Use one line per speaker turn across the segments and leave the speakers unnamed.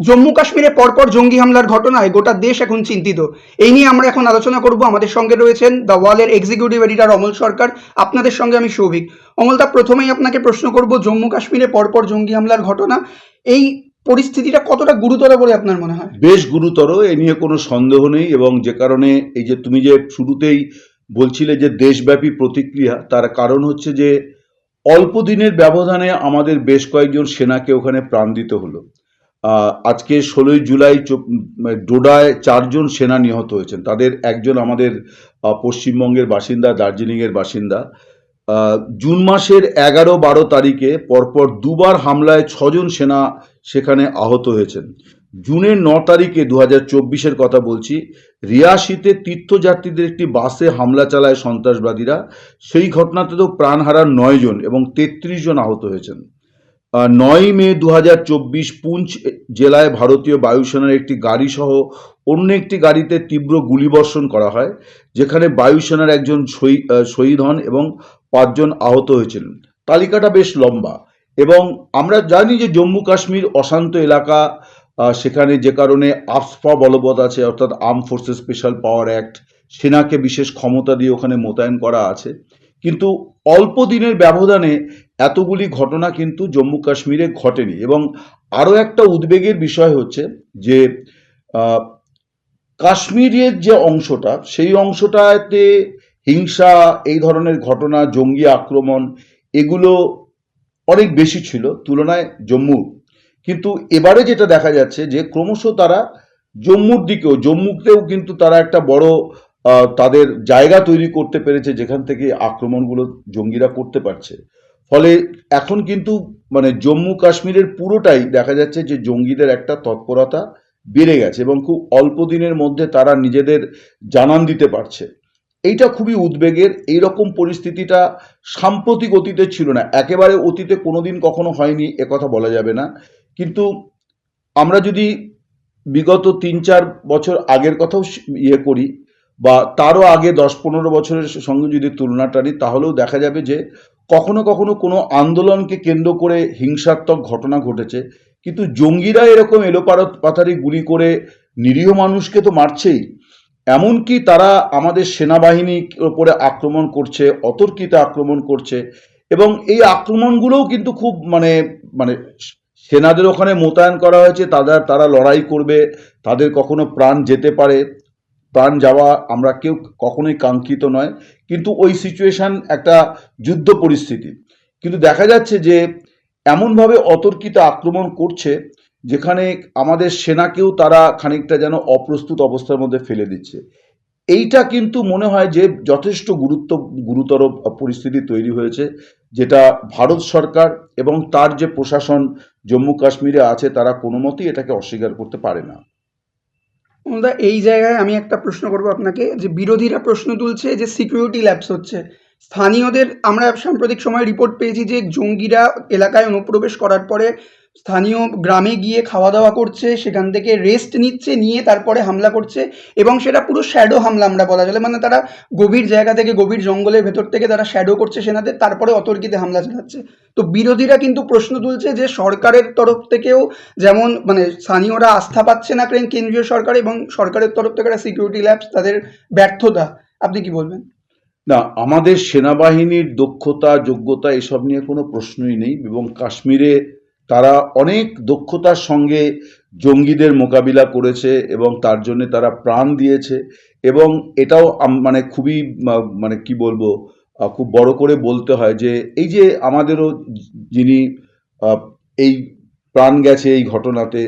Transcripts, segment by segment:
জম্মু কাশ্মীরে পরপর জঙ্গি হামলার ঘটনায় গোটা দেশ এখন চিন্তিত। এই নিয়ে আমরা এখন আলোচনা করব। আমাদের সঙ্গে রয়েছেন দ্য ওয়ালের এক্সিকিউটিভ এডিটর অমল সরকার। আপনাদের সঙ্গে আমি সৌভিক। অমলদা প্রথমেই আপনাকে প্রশ্ন করব, জম্মু কাশ্মীরে পরপর জঙ্গি হামলার ঘটনা, এই পরিস্থিতিটা কতটা গুরুতর বলে আপনার মনে হয়?
বেশ গুরুতর, এ নিয়ে কোনো সন্দেহ নেই এবং যে কারণে এই যে তুমি যে শুরুতেই বলছিলে যে দেশব্যাপী প্রতিক্রিয়া, তার কারণ হচ্ছে যে অল্প দিনের ব্যবধানে আমাদের বেশ কয়েকজন সেনাকে ওখানে প্রাণ দিতে হলো। আজকে ষোলোই জুলাই ডোডায় চারজন সেনা নিহত হয়েছেন। তাদের একজন আমাদের পশ্চিমবঙ্গের বাসিন্দা, দার্জিলিংয়ের বাসিন্দা। জুন মাসের এগারো বারো তারিখে পরপর দুবার হামলায় ছজন সেনা সেখানে আহত হয়েছেন। জুনের ন তারিখে দু হাজার চব্বিশের কথা বলছি, রিয়াসিতে তীর্থযাত্রীদের একটি বাসে হামলা চালায় সন্ত্রাসবাদীরা। সেই ঘটনাতে তো প্রাণ হারান নয় জন এবং তেত্রিশ জন আহত হয়েছেন। নয় মে দু হাজার চব্বিশ পুঞ্চ জেলায় ভারতীয় বায়ুসেনার একটি গাড়ি সহ অন্য একটি গাড়িতে তীব্র গুলিবর্ষণ করা হয়, যেখানে বায়ুসেনার একজন শহী- শহীদ হন এবং পাঁচজন আহত হয়েছিলেন। তালিকাটা বেশ লম্বা এবং আমরা জানি যে জম্মু কাশ্মীর অশান্ত এলাকা সেখানে যে কারণে আফসফা বলবৎ আছে, অর্থাৎ arm forces special power act, সেনাকে বিশেষ ক্ষমতা দিয়ে ওখানে মোতায়েন করা আছে। কিন্তু অল্প দিনের ব্যবধানে এতগুলি ঘটনা কিন্তু জম্মু কাশ্মীরে ঘটেনি এবং আরও একটা উদ্বেগের বিষয় হচ্ছে যে কাশ্মীরের যে অংশটা, সেই অংশটাতে হিংসা, এই ধরনের ঘটনা, জঙ্গি আক্রমণ, এগুলো অনেক বেশি ছিল তুলনায় জম্মু কিন্তু এবারে যেটা দেখা যাচ্ছে যে ক্রমশ তারা জম্মুর দিকেও জম্মুতেও কিন্তু তারা একটা বড় তাদের জায়গা তৈরি করতে পেরেছে, যেখান থেকে আক্রমণগুলো জঙ্গিরা করতে পারছে। ফলে এখন কিন্তু মানে জম্মু কাশ্মীরের পুরোটাই দেখা যাচ্ছে যে জঙ্গিদের একটা তৎপরতা বেড়ে গেছে এবং খুব অল্প দিনের মধ্যে তারা নিজেদের জানান দিতে পারছে। এইটা খুবই উদ্বেগের এই রকম পরিস্থিতিটা সাম্প্রতিক অতীতে ছিল না। একেবারে অতীতে কোনোদিন কখনো হয়নি একথা বলা যাবে না। কিন্তু আমরা যদি বিগত তিন চার বছর আগের কথাও ইয়ে করি বা তারও আগে দশ পনেরো বছরের সঙ্গে যদি তুলনা টানি তাহলেও দেখা যাবে যে কখনো কখনো কোনো আন্দোলনকে কেন্দ্র করে হিংসাত্মক ঘটনা ঘটেছে। কিন্তু জঙ্গিরা এরকম এলোপারত পাথারি গুলি করে নিরীহ মানুষকে তো মারছেই। এমনকি তারা আমাদের সেনাবাহিনীর ওপরে আক্রমণ করছে, অতর্কিত আক্রমণ করছে এবং এই আক্রমণগুলোও কিন্তু খুব মানে মানে সেনাদের ওখানে মোতায়েন করা হয়েছে, তাদের, তারা লড়াই করবে, তাদের কখনো প্রাণ যেতে পারে। প্রাণ যাওয়া আমরা কেউ কখনোই কাঙ্ক্ষিত নয়। কিন্তু ওই সিচুয়েশন একটা যুদ্ধ পরিস্থিতি। কিন্তু দেখা যাচ্ছে যে এমনভাবে অতর্কিত আক্রমণ করছে, যেখানে আমাদের সেনাকেও তারা খানিকটা যেন অপ্রস্তুত অবস্থার মধ্যে ফেলে দিচ্ছে। এইটা কিন্তু মনে হয় যে যথেষ্ট গুরুত্ব, গুরুতর পরিস্থিতি তৈরি হয়েছে, যেটা ভারত সরকার এবং তার যে প্রশাসন জম্মু কাশ্মীরে আছে, তারা কোনো মতেই এটাকে অস্বীকার করতে পারে না।
অমলদা এই জায়গায় আমি একটা প্রশ্ন করব আপনাকে, যে বিরোধীরা প্রশ্ন তুলছে যে সিকিউরিটি ল্যাপস হচ্ছে। স্থানীয়দের আমরা সাম্প্রতিক সময় রিপোর্ট পেয়েছি যে জঙ্গিরা এলাকায় অনুপ্রবেশ করার পরে স্থানীয় গ্রামে গিয়ে খাওয়া দাওয়া করছে, সেখান থেকে রেস্ট নিচ্ছে, নিয়ে তারপরে হামলা করছে এবং সেটা পুরো শ্যাডো হামলা আমরা বলা চলে। মানে তারা গভীর জায়গা থেকে গভীর জঙ্গলের ভেতর থেকে তারা শ্যাডো করছে সেনাদের তারপরে অতর্কিতে হামলা চালাচ্ছে। তো বিরোধীরা কিন্তু প্রশ্ন তুলছে যে সরকারের তরফ থেকেও যেমন মানে স্থানীয়রা আস্থা পাচ্ছে না কেন কেন্দ্রীয় সরকার এবং সরকারের তরফ থেকে একটা সিকিউরিটি ল্যাবস তাদের ব্যর্থতা। আপনি কি বলবেন?
না, আমাদের সেনাবাহিনীর দক্ষতা, যোগ্যতা এসব নিয়ে কোনো প্রশ্নই নেই এবং কাশ্মীরে তারা অনেক দক্ষতার সঙ্গে জঙ্গিদের মোকাবিলা করেছে এবং তার জন্যে তারা প্রাণ দিয়েছে এবং এটাও মানে খুবই মানে কি বলব খুব বড় করে বলতে হয় যে এই যে আমাদেরও যিনি এই প্রাণ গেছে এই ঘটনাতে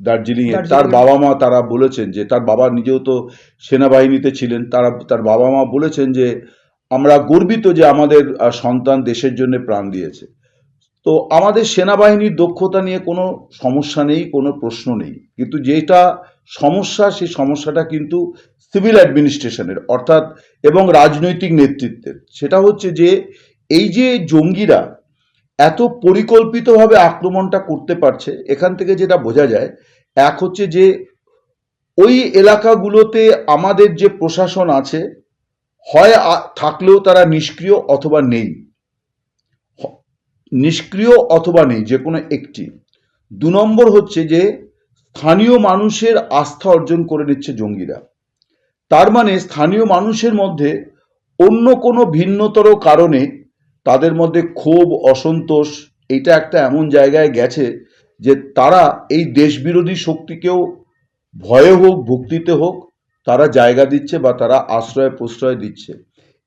দার্জিলিংয়ে তার বাবা মা তারা বলেছেন যে তার বাবা নিজেও তো সেনাবাহিনীতে ছিলেন তারা তার বাবা মা বলেছেন যে আমরা গর্বিত যে আমাদের সন্তান দেশের জন্য প্রাণ দিয়েছে। তো আমাদের সেনাবাহিনীর দক্ষতা নিয়ে কোনো সমস্যা নেই, কোনো প্রশ্ন নেই। কিন্তু যেটা সমস্যা, সেই সমস্যাটা কিন্তু সিভিল অ্যাডমিনিস্ট্রেশনের, অর্থাৎ এবং রাজনৈতিক নেতৃত্বের। সেটা হচ্ছে যে, এই যে জঙ্গিরা এত পরিকল্পিতভাবে আক্রমণটা করতে পারছে, এখান থেকে যেটা বোঝা যায়, এক হচ্ছে যে, ওই এলাকাগুলোতে আমাদের যে প্রশাসন আছে, হয় থাকলেও তারা নিষ্ক্রিয় অথবা নেই। নিষ্ক্রিয় অথবা নেই যে কোনো একটি। দু নম্বর হচ্ছে যে, স্থানীয় মানুষের আস্থা অর্জন করে নিচ্ছে জঙ্গিরা। তার মানে স্থানীয় মানুষের মধ্যে অন্য কোনো ভিন্নতর কারণে তাদের মধ্যে ক্ষোভ, অসন্তোষ, এটা একটা এমন জায়গায় গেছে যে তারা এই দেশবিরোধী শক্তিকেও ভয়ে হোক, ভক্তিতে হোক, তারা জায়গা দিচ্ছে বা তারা আশ্রয় প্রশ্রয় দিচ্ছে।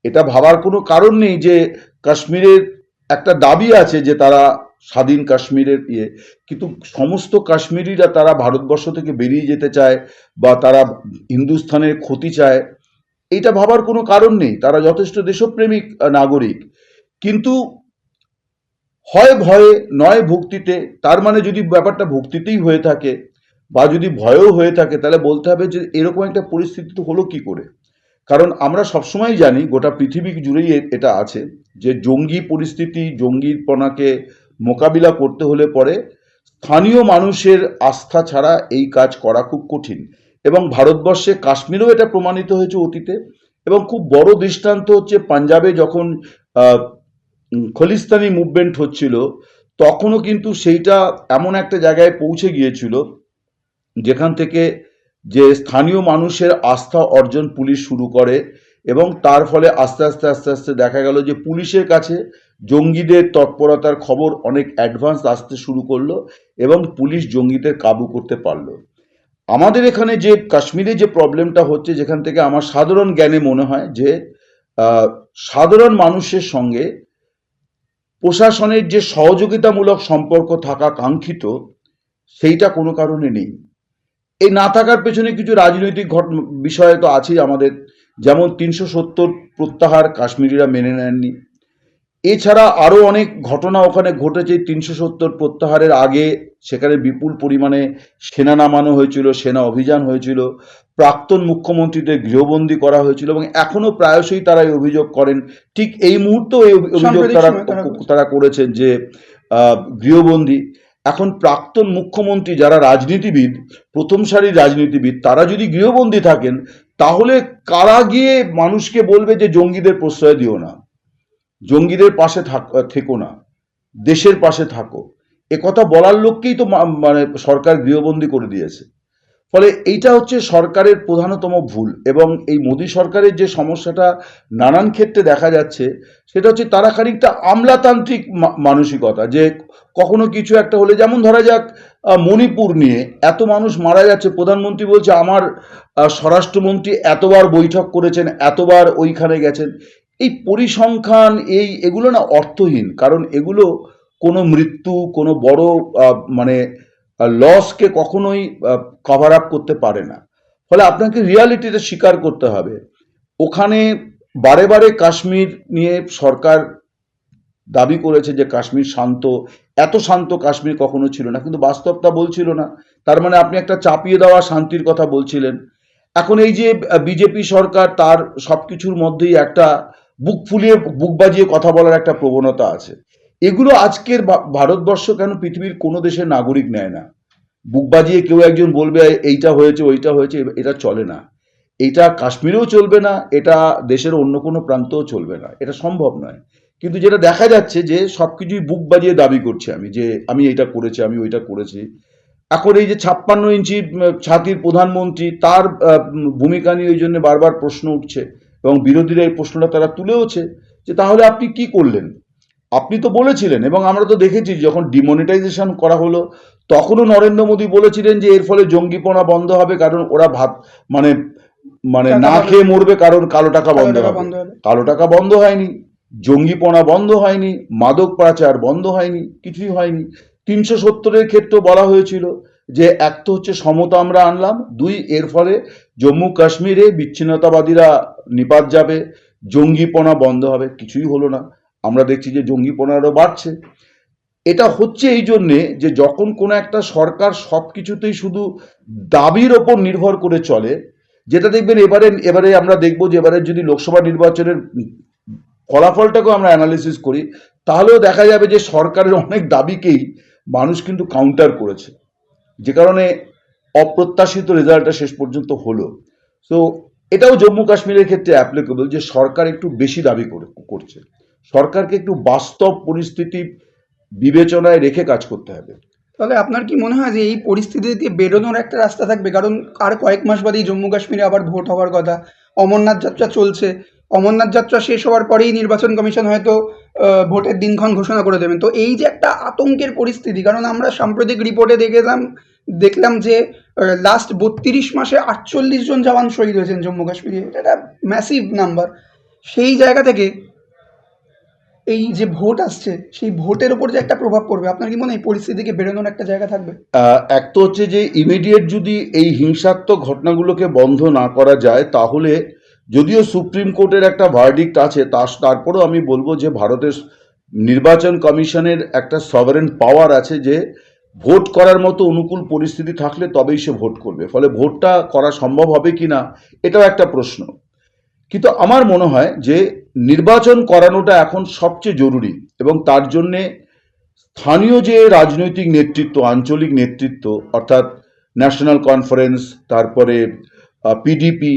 এটা ভাবার কোনো কারণ নেই যে কাশ্মীরের একটা দাবি আছে যে তারা স্বাধীন কাশ্মীরের ইয়ে কিন্তু সমস্ত কাশ্মীরিরা তারা ভারতবর্ষ থেকে বেরিয়ে যেতে চায় বা তারা হিন্দুস্থানের ক্ষতি চায় এটা ভাবার কোনো কারণ নেই। তারা যথেষ্ট দেশপ্রেমিক নাগরিক। কিন্তু হয় ভয়ে, নয় ভক্তিতে, তার মানে যদি ব্যাপারটা ভক্তিতেই হয়ে থাকে বা যদি ভয়ও হয়ে থাকে, তাহলে বলতে হবে যে এরকম একটা পরিস্থিতি তো হলো কি করে? কারণ আমরা সবসময় জানি গোটা পৃথিবী জুড়েই এটা আছে। যে জঙ্গি পরিস্থিতি, জঙ্গিপনাকে মোকাবিলা করতে হলে পরে স্থানীয় মানুষের আস্থা ছাড়া এই কাজ করা খুব কঠিন। এবং ভারতবর্ষে কাশ্মীরেও এটা প্রমাণিত হয়েছে অতীতে। এবং খুব বড় দৃষ্টান্ত হচ্ছে পাঞ্জাবে যখন খলিস্তানি মুভমেন্ট হচ্ছিল, তখনও কিন্তু সেইটা এমন একটা জায়গায় পৌঁছে গিয়েছিল, যেখান থেকে যে স্থানীয় মানুষের আস্থা অর্জন পুলিশ শুরু করে। এবং তার ফলে আস্তে আস্তে আস্তে আস্তে দেখা গেল যে পুলিশের কাছে জঙ্গিদের তৎপরতার খবর অনেক অ্যাডভান্স আসতে শুরু করল এবং পুলিশ জঙ্গিদের কাবু করতে পারল। আমাদের এখানে যে, কাশ্মীরে যে প্রবলেমটা হচ্ছে, যেখান থেকে আমার সাধারণ জ্ঞানে মনে হয় যে সাধারণ মানুষের সঙ্গে প্রশাসনের যে সহযোগিতামূলক সম্পর্ক থাকা কাঙ্ক্ষিত, সেইটা কোনো কারণে নেই। এই না থাকার পেছনে কিছু রাজনৈতিক ঘট বিষয় তো আছেই আমাদের। যেমন তিনশো সত্তর প্রত্যাহার কাশ্মীরিরা মেনে নেননি। এছাড়া আরও অনেক ঘটনা ওখানে ঘটেছে। তিনশো সত্তর প্রত্যাহারের আগে সেখানে বিপুল পরিমাণে সেনা নামানো হয়েছিল সেনা অভিযান হয়েছিল প্রাক্তন মুখ্যমন্ত্রীদের গৃহবন্দী করা হয়েছিল এবং এখনও প্রায়শই তারা এই অভিযোগ করেন। ঠিক এই মুহূর্তেও এই অভিযোগ তারা
তারা
করেছেন যে আহ, গৃহবন্দী। এখন প্রাক্তন মুখ্যমন্ত্রী যারা রাজনীতিবিদ প্রথম সারির রাজনীতিবিদ তারা যদি গৃহবন্দী থাকেন তাহলে কারা গিয়ে মানুষকে বলবে যে জঙ্গিদের প্রশ্রয় দিও না? জঙ্গিদের পাশে থাক না। দেশের পাশে থাকো। এ কথা বলার লোককেই তো মানে সরকার গৃহবন্দী করে দিয়েছে। ফলে এইটা হচ্ছে সরকারের প্রধানতম ভুল এবং এই মোদী সরকারের যে সমস্যাটা নানান ক্ষেত্রে দেখা যাচ্ছে, সেটা হচ্ছে তারা খানিকটা আমলাতান্ত্রিক মানসিকতা যে কখনো কিছু একটা হলে, যেমন ধরা যাক মণিপুর নিয়ে এত মানুষ মারা যাচ্ছে, প্রধানমন্ত্রী বলছে, আমার স্বরাষ্ট্রমন্ত্রী এতবার বৈঠক করেছেন, এতবার ওইখানে গেছেন। এই পরিসংখ্যান, এই এগুলো না অর্থহীন, কারণ এগুলো কোনো মৃত্যু, কোনো বড় মানে লসকে কখনোই কভার আপ করতে পারে না। ফলে আপনাকে রিয়ালিটিটা স্বীকার করতে হবে। ওখানে বারে বারে কাশ্মীর নিয়ে সরকার দাবি করেছে যে কাশ্মীর শান্ত। এত শান্ত কাশ্মীর কখনো ছিল না, কিন্তু বাস্তবতা বলছিল না। তার মানে আপনি একটা চাপিয়ে দেওয়া শান্তির কথা বলছিলেন। এখন এই যে বিজেপি সরকার তার সবকিছুর মধ্যেই একটা বুক ফুলিয়ে, বুক বাজিয়ে কথা বলার একটা প্রবণতা আছে। এগুলো আজকের ভারতবর্ষ কেন পৃথিবীর কোনো দেশের নাগরিক নেয় না? বুক বাজিয়ে কেউ একজন বলবে, এইটা হয়েছে, ওইটা হয়েছে এটা চলে না। এটা কাশ্মীরেও চলবে না, এটা দেশের অন্য কোনো প্রান্তেও চলবে না। এটা সম্ভব নয়। কিন্তু যেটা দেখা যাচ্ছে যে সবকিছুই বুক বাজিয়ে দাবি করছে আমি যে আমি এটা করেছি আমি ওইটা করেছি। এখন এই যে ছাপ্পান্ন ইঞ্চি ছাতির প্রধানমন্ত্রী তার ভূমিকা নিয়ে ওই জন্য বারবার প্রশ্ন উঠছে এবং বিরোধীরা এই প্রশ্নটা তারা তুলেওছে যে তাহলে আপনি কি করলেন? আপনি তো বলেছিলেন এবং আমরা তো দেখেছি যখন ডিমনিটাইজেশন করা হলো তখনও নরেন্দ্র মোদী বলেছিলেন যে এর ফলে জঙ্গিপনা বন্ধ হবে কারণ ওরা ভাত মানে মানে না খেয়ে মরবে কারণ কালো টাকা বন্ধ
বন্ধ হবে।
কালো টাকা বন্ধ হয়নি। জঙ্গিপনা বন্ধ হয়নি, মাদক পাচার বন্ধ হয়নি, কিছুই হয়নি। তিনশো সত্তরের ক্ষেত্রে বলা হয়েছিল যে এক তো হচ্ছে সমতা আমরা আনলাম, দুই এর ফলে জম্মু কাশ্মীরে বিচ্ছিন্নতাবাদীরা নিপাত যাবে, জঙ্গিপনা বন্ধ হবে, কিছুই হলো না। আমরা দেখছি যে জঙ্গিপনা আরও বাড়ছে। এটা হচ্ছে এই জন্যে যে যখন কোনো একটা সরকার সব কিছুতেই শুধু দাবির ওপর নির্ভর করে চলে, যেটা দেখবেন এবারে এবারে আমরা দেখব যে এবারে যদি লোকসভা নির্বাচনের ফলাফলটাকেও আমরা অ্যানালিসিস করি, তাহলেও দেখা যাবে যে সরকারের অনেক দাবিকেই মানুষ কিন্তু কাউন্টার করেছে। যে কারণে অপ্রত্যাশিত রেজাল্টটা শেষ পর্যন্ত হলো। তো এটাও জম্মু কাশ্মীরের ক্ষেত্রে অ্যাপ্লিকেবল যে সরকার একটু বেশি দাবি করে, করছে। সরকারকে একটু বাস্তব পরিস্থিতি বিবেচনায় রেখে কাজ করতে হবে।
তাহলে আপনার কি মনে হয় যে এই পরিস্থিতি থেকে বেরোনোর একটা রাস্তা থাকবে? কারণ আর কয়েক মাস বাদেই জম্মু কাশ্মীরে আবার ভোট হওয়ার কথা, অমরনাথ যাত্রা চলছে। অমরনাথ যাত্রা শেষ হওয়ার পরেই নির্বাচন কমিশন হয়তো ভোটের দিনক্ষণ ঘোষণা করে দেবেন। তো এই যে একটা আতঙ্কের পরিস্থিতি, কারণ আমরা সাম্প্রতিক রিপোর্টে দেখলাম দেখলাম যে লাস্ট বত্রিশ মাসে আটচল্লিশ জন জওয়ান শহীদ হয়েছেন জম্মু কাশ্মীরে। এটা একটা ম্যাসিভ নাম্বার সেই জায়গা থেকে এই যে ভোট আসছে, সেই ভোটের উপর যে একটা প্রভাব পড়বে, আপনার কি মনে হয় এই পরিস্থিতি থেকে বেরোনোর একটা জায়গা থাকবে?
এক তো হচ্ছে যে ইমিডিয়েট যদি এই হিংসাত্মক ঘটনাগুলোকে বন্ধ না করা যায়, তাহলে যদিও সুপ্রিম কোর্টের একটা ভার্ডিক্ট আছে তা তারপরেও আমি বলব যে ভারতের নির্বাচন কমিশনের একটা সভারেন পাওয়ার আছে যে ভোট করার মতো অনুকূল পরিস্থিতি থাকলে তবেই সে ভোট করবে। ফলে ভোটটা করা সম্ভব হবে কি না, এটাও একটা প্রশ্ন। কিন্তু আমার মনে হয় যে নির্বাচন করানোটা এখন সবচেয়ে জরুরি এবং তার জন্যে স্থানীয় যে রাজনৈতিক নেতৃত্ব, আঞ্চলিক নেতৃত্ব, অর্থাৎ ন্যাশনাল কনফারেন্স তারপরে পিডিপি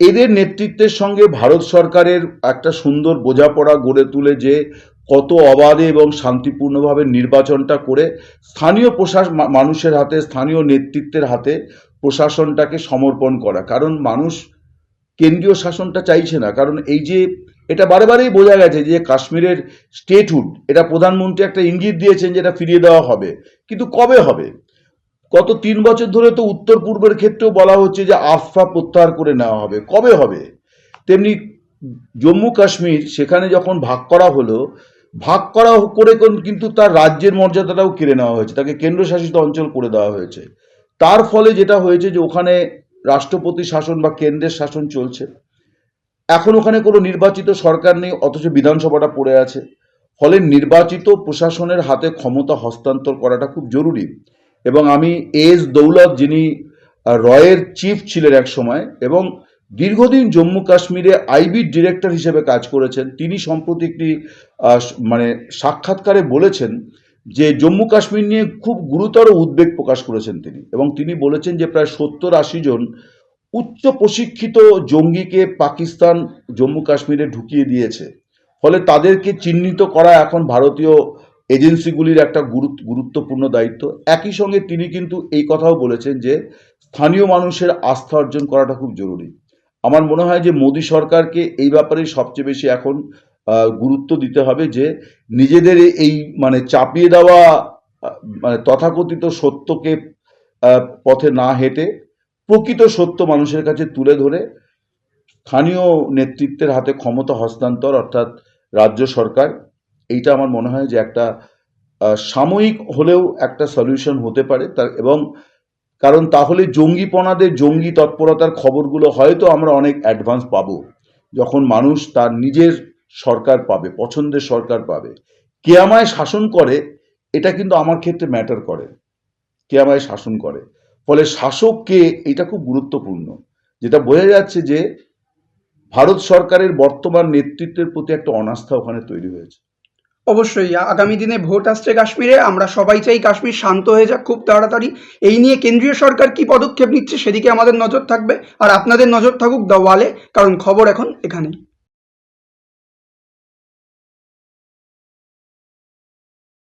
এদের নেতৃত্বের সঙ্গে ভারত সরকারের একটা সুন্দর বোঝাপড়া গড়ে তুলে যে কত অবাধে এবং শান্তিপূর্ণভাবে নির্বাচনটা করে স্থানীয় প্রশাস, মা- মানুষের হাতে, স্থানীয় নেতৃত্বের হাতে প্রশাসনটাকে সমর্পণ করা। কারণ মানুষ কেন্দ্রীয় শাসনটা চাইছে না। কারণ এই যে, এটা বারে বারেই বোঝা গেছে যে কাশ্মীরের স্টেটহুড, এটা প্রধানমন্ত্রী একটা ইঙ্গিত দিয়েছেন যে এটা ফিরিয়ে দেওয়া হবে। কিন্তু কবে হবে? গত তিন বছর ধরে তো উত্তর পূর্বের ক্ষেত্রেও বলা হচ্ছে যে আফা প্রত্যাহার করে নেওয়া হবে। কবে হবে? তেমনি জম্মু কাশ্মীর, সেখানে যখন ভাগ করা হলো, ভাগ করা করে কিন্তু তার রাজ্যের মর্যাদাটাও কেড়ে নেওয়া হয়েছে। তাকে কেন্দ্রশাসিত অঞ্চল করে দেওয়া হয়েছে। তার ফলে যেটা হয়েছে যে ওখানে রাষ্ট্রপতি শাসন বা কেন্দ্রের শাসন চলছে। এখন ওখানে কোনো নির্বাচিত সরকার নেই, অথচ বিধানসভাটা পড়ে আছে। ফলে নির্বাচিত প্রশাসনের হাতে ক্ষমতা হস্তান্তর করাটা খুব জরুরি। এবং আমি এস দৌলত যিনি রয়ের চিফ ছিলেন এক সময় এবং দীর্ঘদিন জম্মু কাশ্মীরে আইবির ডিরেক্টর হিসেবে কাজ করেছেন, তিনি সম্প্রতি একটি মানে সাক্ষাৎকারে বলেছেন যে জম্মু কাশ্মীর নিয়ে খুব গুরুতর উদ্বেগ প্রকাশ করেছেন তিনি এবং তিনি বলেছেন যে প্রায় সত্তর আশি জন উচ্চ প্রশিক্ষিত জঙ্গিকে পাকিস্তান, জম্মু কাশ্মীরে ঢুকিয়ে দিয়েছে। ফলে তাদেরকে চিহ্নিত করা এখন ভারতীয় এজেন্সিগুলির একটা গুরুত্ব গুরুত্বপূর্ণ দায়িত্ব। একই সঙ্গে তিনি কিন্তু এই কথাও বলেছেন যে, স্থানীয় মানুষের আস্থা অর্জন করাটা খুব জরুরি। আমার মনে হয় যে, মোদী সরকারকে এই ব্যাপারে সবচেয়ে বেশি এখন গুরুত্ব দিতে হবে যে, নিজেদের এই মানে চাপিয়ে দেওয়া মানে তথাকথিত সত্যকে পথে না হেঁটে, প্রকৃত সত্য মানুষের কাছে তুলে ধরে, স্থানীয় নেতৃত্বের হাতে ক্ষমতা হস্তান্তর অর্থাৎ রাজ্য সরকার এইটা আমার মনে হয় যে একটা সাময়িক হলেও একটা সলিউশন হতে পারে। তার, এবং কারণ তাহলে জঙ্গিপনাদের জঙ্গি তৎপরতার খবরগুলো হয়তো আমরা অনেক অ্যাডভান্স পাবো, যখন মানুষ তার নিজের সরকার পাবে, পছন্দের সরকার পাবে। কে আমায় শাসন করে, এটা কিন্তু আমার ক্ষেত্রে ম্যাটার করে। কে আমায় শাসন করে? ফলে শাসক কে, এটা খুব গুরুত্বপূর্ণ। যেটা বোঝা যাচ্ছে যে, ভারত সরকারের বর্তমান নেতৃত্বের প্রতি একটা অনাস্থা ওখানে তৈরি হয়েছে।
অবশ্যই আগামী দিনে ভোট আসছে কাশ্মীরে, আমরা সবাই চাই কাশ্মীর শান্ত হয়ে যাক খুব তাড়াতাড়ি। এই নিয়ে কেন্দ্রীয় সরকার কি পদক্ষেপ নিচ্ছে সেদিকে আমাদের নজর থাকবে। আর আপনাদের নজর থাকুক দ্য ওয়ালে, কারণ খবর এখন এখানেই।